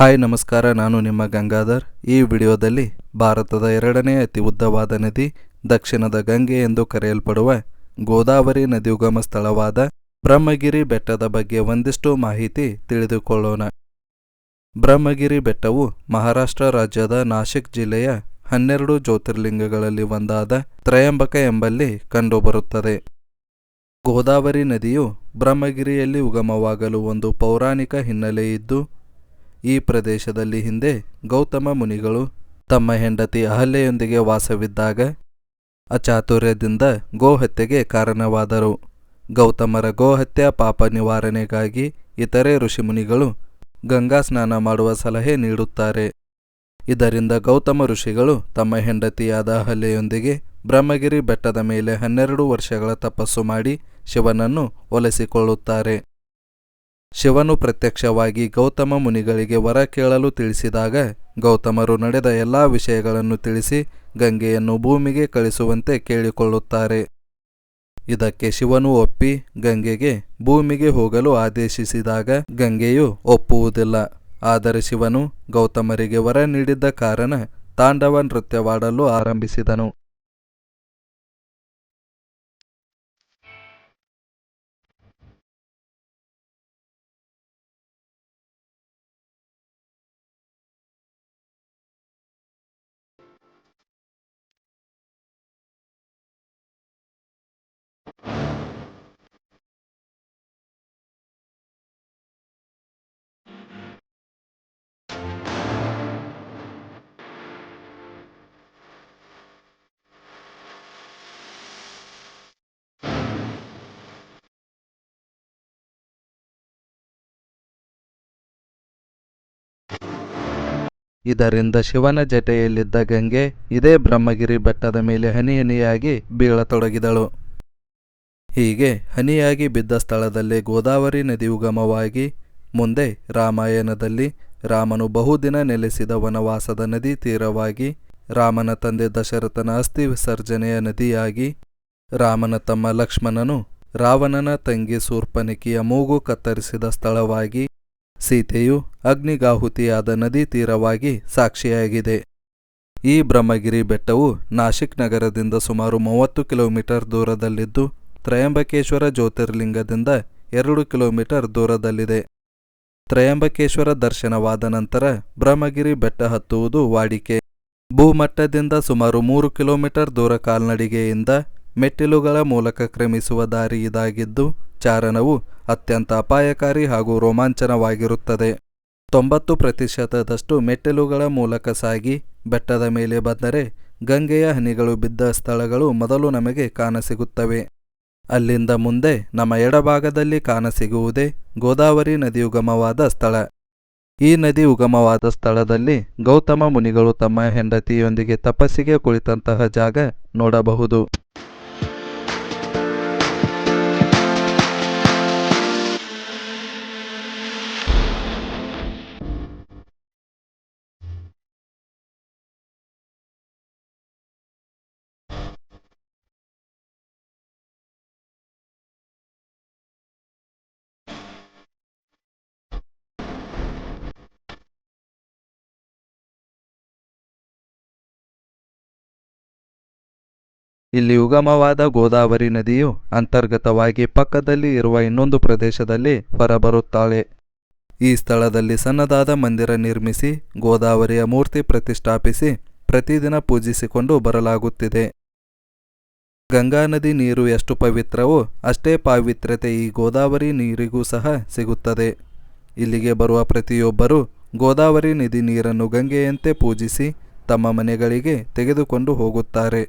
Hi, ನಮಸ್ಕಾರ. ನಾನು ನಿಮ್ಮ ಗಂಗಾಧರ್. ಈ ವಿಡಿಯೋದಲ್ಲಿ ಭಾರತದ ಎರಡನೇ ಅತಿ ಉದ್ದವಾದ ನದಿ ದಕ್ಷಿಣದ ಗಂಗೆ ಎಂದು ಕರೆಯಲ್ಪಡುವ ಗೋದಾವರಿ ನದಿ ಉಗಮ ಸ್ಥಳವಾದ ಬ್ರಹ್ಮಗಿರಿ ಬೆಟ್ಟದ ಬಗ್ಗೆ ಒಂದಿಷ್ಟು ಮಾಹಿತಿ ತಿಳಿದುಕೊಳ್ಳೋಣ. ಬ್ರಹ್ಮಗಿರಿ ಬೆಟ್ಟವು ಮಹಾರಾಷ್ಟ್ರ ರಾಜ್ಯದ ನಾಶಿಕ್ ಜಿಲ್ಲೆಯ ಹನ್ನೆರಡು ಜ್ಯೋತಿರ್ಲಿಂಗಗಳಲ್ಲಿ ಒಂದಾದ ತ್ರಯಂಬಕ ಎಂಬಲ್ಲಿ ಕಂಡುಬರುತ್ತದೆ. ಗೋದಾವರಿ ನದಿಯು ಬ್ರಹ್ಮಗಿರಿಯಲ್ಲಿ ಉಗಮವಾಗಲು ಒಂದು ಪೌರಾಣಿಕ ಹಿನ್ನೆಲೆ ಇದ್ದು ಈ ಪ್ರದೇಶದಲ್ಲಿ ಹಿಂದೆ ಗೌತಮ ಮುನಿಗಳು ತಮ್ಮ ಹೆಂಡತಿ ಅಹಲ್ಯೆಯೊಂದಿಗೆ ವಾಸವಿದ್ದಾಗ ಅಚಾತುರ್ಯದಿಂದ ಗೋಹತ್ಯೆಗೆ ಕಾರಣವಾದರು. ಗೌತಮರ ಗೋಹತ್ಯಾ ಪಾಪ ನಿವಾರಣೆಗಾಗಿ ಇತರೆ ಋಷಿಮುನಿಗಳು ಗಂಗಾ ಸ್ನಾನ ಮಾಡುವ ಸಲಹೆ ನೀಡುತ್ತಾರೆ. ಇದರಿಂದ ಗೌತಮ ಋಷಿಗಳು ತಮ್ಮ ಹೆಂಡತಿಯಾದ ಅಹಲ್ಯೆಯೊಂದಿಗೆ ಬ್ರಹ್ಮಗಿರಿ ಬೆಟ್ಟದ ಮೇಲೆ ಹನ್ನೆರಡು ವರ್ಷಗಳ ತಪಸ್ಸು ಮಾಡಿ ಶಿವನನ್ನು ಒಲಿಸಿಕೊಳ್ಳುತ್ತಾರೆ. ಶಿವನು ಪ್ರತ್ಯಕ್ಷವಾಗಿ ಗೌತಮ ಮುನಿಗಳಿಗೆ ವರ ಕೇಳಲು ತಿಳಿಸಿದಾಗ ಗೌತಮರು ನಡೆದ ಎಲ್ಲಾ ವಿಷಯಗಳನ್ನು ತಿಳಿಸಿ ಗಂಗೆಯನ್ನು ಭೂಮಿಗೆ ಕಳಿಸುವಂತೆ ಕೇಳಿಕೊಳ್ಳುತ್ತಾರೆ. ಇದಕ್ಕೆ ಶಿವನು ಒಪ್ಪಿ ಗಂಗೆಗೆ ಭೂಮಿಗೆ ಹೋಗಲು ಆದೇಶಿಸಿದಾಗ ಗಂಗೆಯು ಒಪ್ಪುವುದಿಲ್ಲ. ಆದರೆ ಶಿವನು ಗೌತಮರಿಗೆ ವರ ನೀಡಿದ್ದ ಕಾರಣ ತಾಂಡವ ನೃತ್ಯವಾಡಲು ಆರಂಭಿಸಿದನು. ಇದರಿಂದ ಶಿವನ ಜಟೆಯಲ್ಲಿದ್ದ ಗಂಗೆ ಇದೇ ಬ್ರಹ್ಮಗಿರಿ ಬೆಟ್ಟದ ಮೇಲೆ ಹನಿ ಹನಿಯಾಗಿ ಬೀಳತೊಡಗಿದಳು. ಹೀಗೆ ಹನಿಯಾಗಿ ಬಿದ್ದ ಸ್ಥಳದಲ್ಲಿ ಗೋದಾವರಿ ನದಿ ಉಗಮವಾಗಿ ಮುಂದೆ ರಾಮಾಯಣದಲ್ಲಿ ರಾಮನು ಬಹುದಿನ ನೆಲೆಸಿದ ವನವಾಸದ ನದಿ ತೀರವಾಗಿ ರಾಮನ ತಂದೆ ದಶರಥನ ಅಸ್ಥಿ ವಿಸರ್ಜನೆಯ ನದಿಯಾಗಿ ರಾಮನ ತಮ್ಮ ಲಕ್ಷ್ಮಣನು ರಾವಣನ ತಂಗಿ ಸೂರ್ಪನಿಕಿಯ ಮೂಗು ಕತ್ತರಿಸಿದ ಸ್ಥಳವಾಗಿ ಸೀತೆಯು ಅಗ್ನಿಗಾಹುತಿಯಾದ ನದಿ ತೀರವಾಗಿ ಸಾಕ್ಷಿಯಾಗಿದೆ. ಈ ಬ್ರಹ್ಮಗಿರಿ ಬೆಟ್ಟವು ನಾಶಿಕ್ ನಗರದಿಂದ ಸುಮಾರು ಮೂವತ್ತು ಕಿಲೋಮೀಟರ್ ದೂರದಲ್ಲಿದ್ದು, ತ್ರಯಂಬಕೇಶ್ವರ ಜ್ಯೋತಿರ್ಲಿಂಗದಿಂದ ಎರಡು ಕಿಲೋಮೀಟರ್ ದೂರದಲ್ಲಿದೆ. ತ್ರಯಂಬಕೇಶ್ವರ ದರ್ಶನವಾದ ನಂತರ ಬ್ರಹ್ಮಗಿರಿ ಬೆಟ್ಟ ಹತ್ತುವುದು ವಾಡಿಕೆ. ಭೂಮಟ್ಟದಿಂದ ಸುಮಾರು ಮೂರು ಕಿಲೋಮೀಟರ್ ದೂರ ಕಾಲ್ನಡಿಗೆಯಿಂದ ಮೆಟ್ಟಿಲುಗಳ ಮೂಲಕ ಕ್ರಮಿಸುವ ದಾರಿ ಇದಾಗಿದ್ದು ಚಾರಣವು ಅತ್ಯಂತ ಅಪಾಯಕಾರಿ ಹಾಗೂ ರೋಮಾಂಚನವಾಗಿರುತ್ತದೆ. ತೊಂಬತ್ತು ಪ್ರತಿಶತದಷ್ಟು ಮೆಟ್ಟಿಲುಗಳ ಮೂಲಕ ಸಾಗಿ ಬೆಟ್ಟದ ಮೇಲೆ ಬಂದರೆ ಗಂಗೆಯ ಹನಿಗಳು ಬಿದ್ದ ಸ್ಥಳಗಳು ಮೊದಲು ನಮಗೆ ಕಾಣಸಿಗುತ್ತವೆ. ಅಲ್ಲಿಂದ ಮುಂದೆ ನಮ್ಮ ಎಡಭಾಗದಲ್ಲಿ ಕಾಣಸಿಗುವುದೇ ಗೋದಾವರಿ ನದಿ ಉಗಮವಾದ ಸ್ಥಳ. ಈ ನದಿ ಉಗಮವಾದ ಸ್ಥಳದಲ್ಲಿ ಗೌತಮ ಮುನಿಗಳು ತಮ್ಮ ಹೆಂಡತಿಯೊಂದಿಗೆ ತಪಸ್ಸಿಗೆ ಕುಳಿತಂತಹ ಜಾಗ ನೋಡಬಹುದು. ಇಲ್ಲಿ ಉಗಮವಾದ ಗೋದಾವರಿ ನದಿಯು ಅಂತರ್ಗತವಾಗಿ ಪಕ್ಕದಲ್ಲಿ ಇರುವ ಇನ್ನೊಂದು ಪ್ರದೇಶದಲ್ಲಿ ಹೊರಬರುತ್ತಾಳೆ. ಈ ಸ್ಥಳದಲ್ಲಿ ಸಣ್ಣದಾದ ಮಂದಿರ ನಿರ್ಮಿಸಿ, ಗೋದಾವರಿಯ ಮೂರ್ತಿ ಪ್ರತಿಷ್ಠಾಪಿಸಿ, ಪ್ರತಿದಿನ ಪೂಜಿಸಿಕೊಂಡು ಬರಲಾಗುತ್ತಿದೆ. ಗಂಗಾ ನದಿ ನೀರು ಎಷ್ಟು ಪವಿತ್ರವೋ ಅಷ್ಟೇ ಪಾವಿತ್ರ್ಯತೆ ಈ ಗೋದಾವರಿ ನೀರಿಗೂ ಸಹ ಸಿಗುತ್ತದೆ. ಇಲ್ಲಿಗೆ ಬರುವ ಪ್ರತಿಯೊಬ್ಬರೂ ಗೋದಾವರಿ ನದಿ ನೀರನ್ನು ಗಂಗೆಯಂತೆ ಪೂಜಿಸಿ, ತಮ್ಮ ಮನೆಗಳಿಗೆ ತೆಗೆದುಕೊಂಡು ಹೋಗುತ್ತಾರೆ.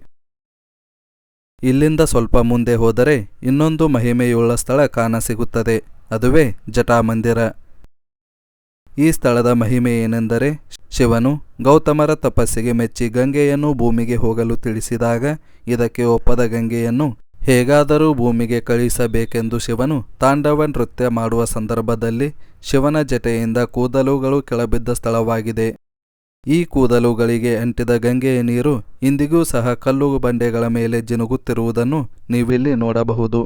ಇಲ್ಲಿಂದ ಸ್ವಲ್ಪ ಮುಂದೆ ಹೋದರೆ ಇನ್ನೊಂದು ಮಹಿಮೆಯುಳ್ಳ ಸ್ಥಳ ಕಾಣಸಿಗುತ್ತದೆ, ಅದುವೇ ಜಟಾಮಂದಿರ. ಈ ಸ್ಥಳದ ಮಹಿಮೆ ಏನೆಂದರೆ, ಶಿವನು ಗೌತಮರ ತಪಸ್ಸಿಗೆ ಮೆಚ್ಚಿ ಗಂಗೆಯನ್ನು ಭೂಮಿಗೆ ಹೋಗಲು ತಿಳಿಸಿದಾಗ ಇದಕ್ಕೆ ಒಪ್ಪದ ಗಂಗೆಯನ್ನು ಹೇಗಾದರೂ ಭೂಮಿಗೆ ಕಳುಹಿಸಬೇಕೆಂದು ಶಿವನು ತಾಂಡವ ನೃತ್ಯ ಮಾಡುವ ಸಂದರ್ಭದಲ್ಲಿ ಶಿವನ ಜಟೆಯಿಂದ ಕೂದಲುಗಳು ಕೆಳಬಿದ್ದ ಸ್ಥಳವಾಗಿದೆ. ಈ ಕೂದಲುಗಳಿಗೆ ಅಂಟಿದ ಗಂಗೆಯ ನೀರು ಇಂದಿಗೂ ಸಹ ಕಲ್ಲು ಬಂಡೆಗಳ ಮೇಲೆ ಜಿನುಗುತ್ತಿರುವುದನ್ನು ನೀವಿಲ್ಲಿ ನೋಡಬಹುದು.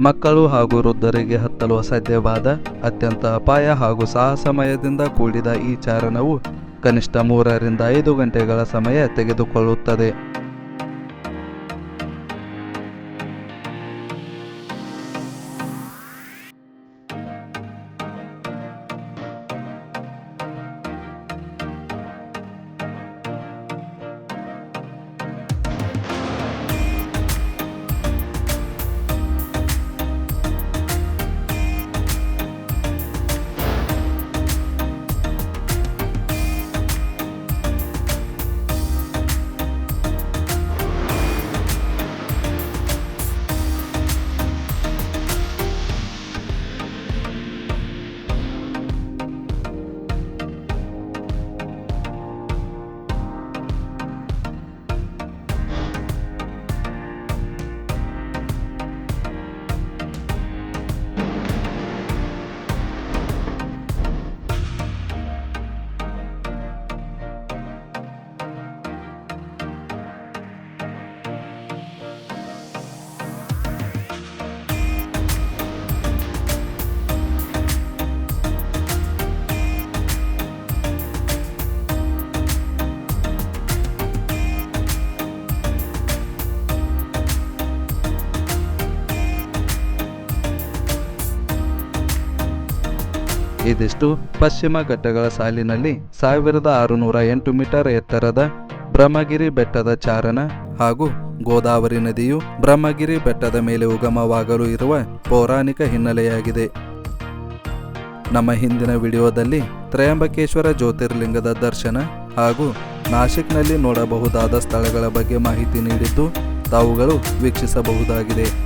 ಮಕ್ಕಳು ಹಾಗೂ ವೃದ್ಧರಿಗೆ ಹತ್ತಲು ಅಸಾಧ್ಯವಾದ ಅತ್ಯಂತ ಅಪಾಯ ಹಾಗೂ ಸಾಹಸಮಯದಿಂದ ಕೂಡಿದ ಈ ಚಾರಣವು ಕನಿಷ್ಠ ಮೂರರಿಂದ ಐದು ಗಂಟೆಗಳ ಸಮಯ ತೆಗೆದುಕೊಳ್ಳುತ್ತದೆ. ಇದಿಷ್ಟು ಪಶ್ಚಿಮ ಘಟ್ಟಗಳ ಸಾಲಿನಲ್ಲಿ ಸಾವಿರದ ಆರುನೂರ ಎಂಟು ಮೀಟರ್ ಎತ್ತರದ ಬ್ರಹ್ಮಗಿರಿ ಬೆಟ್ಟದ ಚಾರಣ ಹಾಗೂ ಗೋದಾವರಿ ನದಿಯು ಬ್ರಹ್ಮಗಿರಿ ಬೆಟ್ಟದ ಮೇಲೆ ಉಗಮವಾಗಲು ಇರುವ ಪೌರಾಣಿಕ ಹಿನ್ನೆಲೆಯಾಗಿದೆ. ನಮ್ಮ ಹಿಂದಿನ ವಿಡಿಯೋದಲ್ಲಿ ತ್ರಯಂಬಕೇಶ್ವರ ಜ್ಯೋತಿರ್ಲಿಂಗದ ದರ್ಶನ ಹಾಗೂ ನಾಶಿಕ್ನಲ್ಲಿ ನೋಡಬಹುದಾದ ಸ್ಥಳಗಳ ಬಗ್ಗೆ ಮಾಹಿತಿ ನೀಡಿದ್ದು ತಾವುಗಳು ವೀಕ್ಷಿಸಬಹುದಾಗಿದೆ.